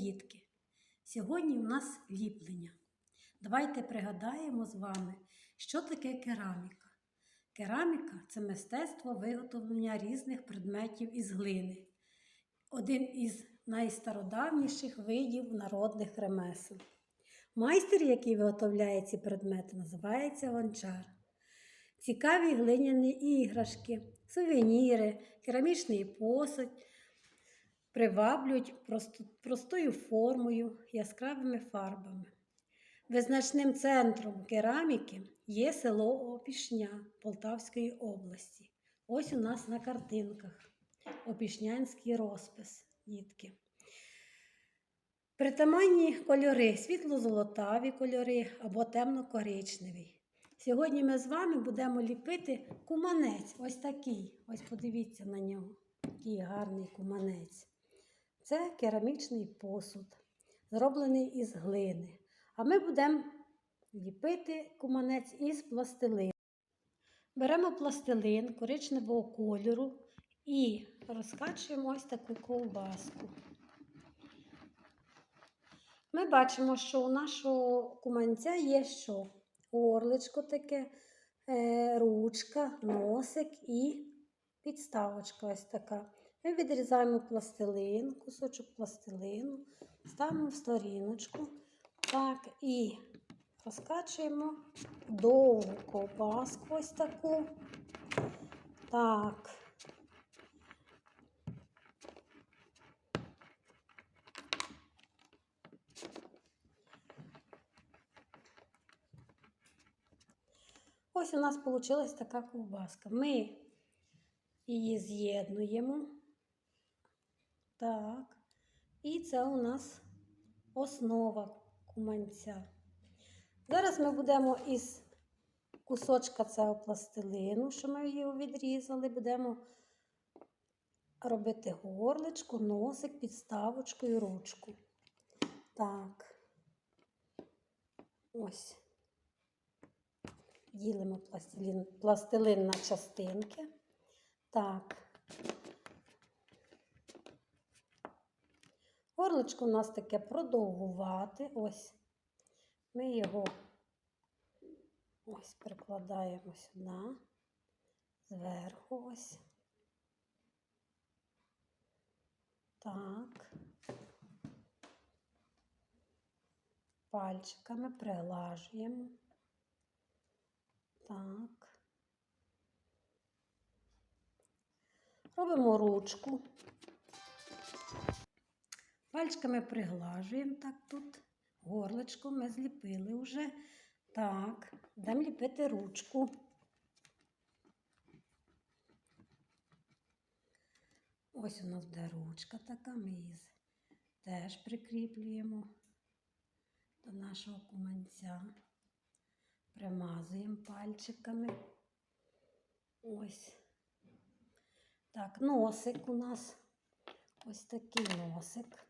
дітки! Сьогодні у нас ліплення. Давайте пригадаємо з вами, що таке кераміка. Кераміка це мистецтво виготовлення різних предметів із глини. Один із найстародавніших видів народних ремесел. Майстер, який виготовляє ці предмети, називається гончар. Цікаві глиняні іграшки, сувеніри, керамічний посуд приваблюють простою формою, яскравими фарбами. Визначним центром кераміки є село Опішня Полтавської області. Ось у нас на картинках опішнянський розпис, дітки. Притаманні кольори світло-золотаві кольори або темно-коричневі. Сьогодні ми з вами будемо ліпити куманець. Ось такий. Ось подивіться на нього. Який гарний куманець. Це керамічний посуд, зроблений із глини. А ми будемо ліпити куманець із пластилину. Беремо пластилин коричневого кольору і розкачуємо ось таку ковбаску. Ми бачимо, що у нашого куманця є що? Орличко таке, е, ручка, носик і підставочка ось така. Ми відрізаємо пластилин, кусочок пластилину, ставимо в сторіночку. Так, і розкачуємо довгу ковбаску ось таку. Так. Ось у нас вийшла така ковбаска. Ми її з'єднуємо. Так. І це у нас основа куманця. Зараз ми будемо із кусочка цього пластилину, що ми його відрізали, будемо робити горличку, носик, підставочку і ручку. Так. Ось. Ділимо пластилин, пластилин на частинки. Так. Горличко у нас таке продовгувати. Ось. Ми його ось прикладаємо сюди, зверху ось. Так. Пальчиками приглажуємо. Так. Робимо ручку. Пальчиками приглажуємо так тут. Горлочко ми зліпили вже. Так, будемо ліпити ручку. Ось у нас буде ручка така, ми її теж прикріплюємо до нашого куманця. Примазуємо пальчиками. Ось. Так, носик у нас. Ось такий носик.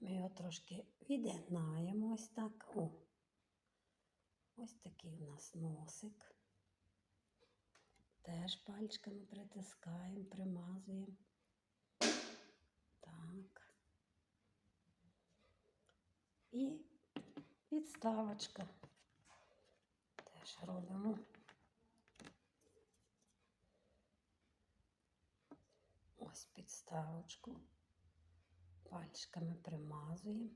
Ми його трошки відігнаємо ось так. О. Ось такий у нас носик. Теж пальчиками притискаємо, примазуємо. Так. І підставочка. Теж робимо. Ось підставочку. Пальчиками примазуємо.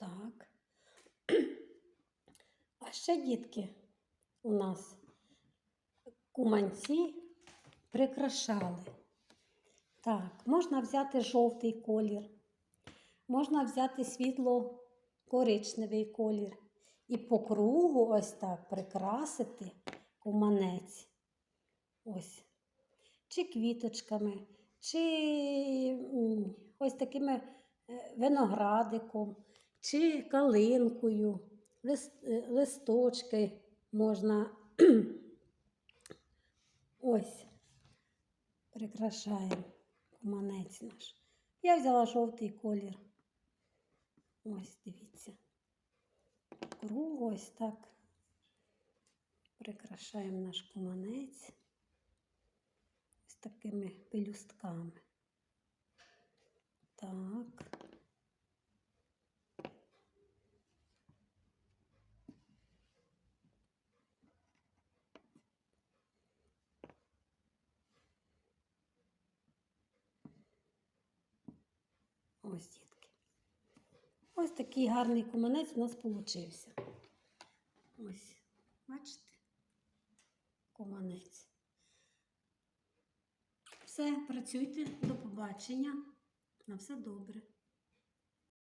Так. А ще дітки у нас куманці прикрашали. Так, можна взяти жовтий колір, можна взяти світло коричневий колір і по кругу ось так прикрасити куманець. Ось. Чи квіточками, чи ось такими е, виноградиком, чи калинкою, е, листочки можна ось прикрашаємо куманець наш. Я взяла жовтий колір. Ось, дивіться. Круг ось так. Прикрашаємо наш куманець з такими пелюстками. Так. Ось. Ось такий гарний куманець у нас получився. Ось, бачите? Куманець. Все, працюйте, до побачення. На все добре.